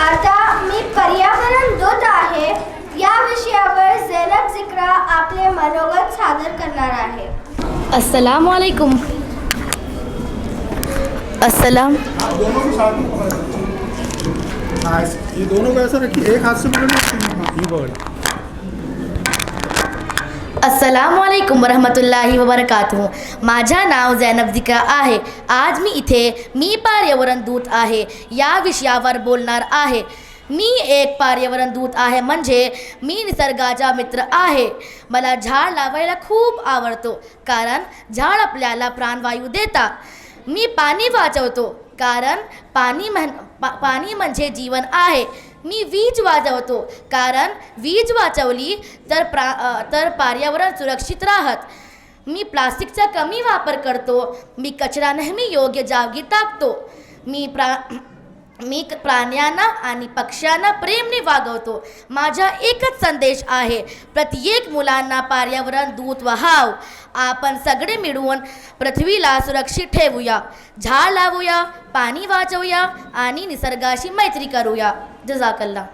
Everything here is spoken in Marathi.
आता मी पर्यावरण दूत आहे. या विषयावर झैनब जिक्रा आपले मनोगत सादर करणार आहे. अस्सलाम वालेकुम अस्सलाम. आप दोनों को साथ में पकड़ हाँ। ऐसे- ये दोनों को ऐसा रखिए एक हाथ से पकड़िए हाँ, ये पकड़ अस्सलाम वालेकुम वरहमतुल्लाहि वबरकातुहू माझं नाव जैनब आहे. आज मी इथे मी पर्यावरण दूत आहे. या विषयावर बोलणार आहे. मी एक पर्यावरण दूत आहे म्हणजे मी निसर्गाचा मित्र आहे. मला झाड लावायला खूप आवडतो. कारण झाड आपल्याला प्राणवायू देतात मी पाणी वाचवतो. कारण पाणी म्हण पा पाणी म्हणजे जीवन आहे. मी वीज वाजवतो. कारण वीज वाचवली तर प्रा तर पर्यावरण सुरक्षित राहत. मी प्लास्टिकचा कमी वापर करतो. मी कचरा नेहमी योग्य जागी टाकतो. मी प्रा मी प्राण्यांना आणि पक्ष्यांना प्रेमने वागवतो. माझा एकच संदेश आहे प्रत्येक मुलांना पर्यावरण दूत व्हाव. आपण सगळे मिळून पृथ्वीला सुरक्षित ठेवूया. झाड लावूया पाणी वाचवूया आणि निसर्गाशी मैत्री करूया. जजाकल्ला.